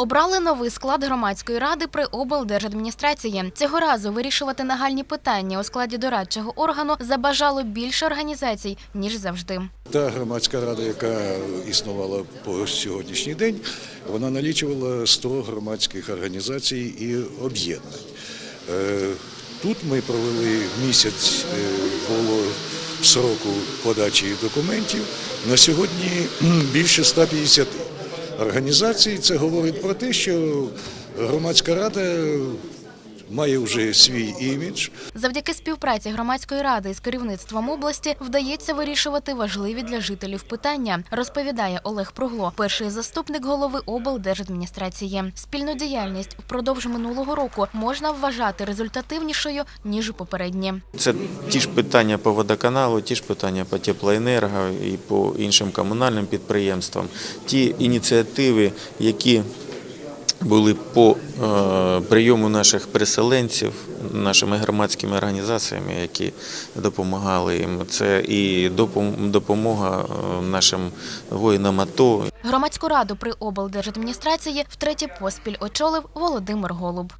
Обрали новий склад громадської ради при облдержадміністрації. Цього разу вирішувати нагальні питання у складі дорадчого органу забажало більше організацій ніж завжди. Та громадська рада, яка існувала по сьогоднішній день, вона налічувала 100 громадських організацій і об'єднань. Е, Тут ми провели місяць е, було сроку подачі документів. На сьогодні більше 150 організацій. Це говорить про те, що громадська рада має вже свій імідж. Завдяки співпраці громадської ради з керівництвом області вдається вирішувати важливі для жителів питання, розповідає Олег Пругло, перший заступник голови облдержадміністрації. Спільну діяльність впродовж минулого року можна вважати результативнішою ніж у попередні. Це ті ж питання по водоканалу, ті ж питання по теплоенерго і по іншим комунальним підприємствам, ті ініціативи, які були по е, прийому наших переселенців, нашими громадськими організаціями, які допомагали їм. Це і допомога е, нашим воїнам АТО, Громадську раду при облдержадміністрації втретє поспіль очолив Володимир Голуб.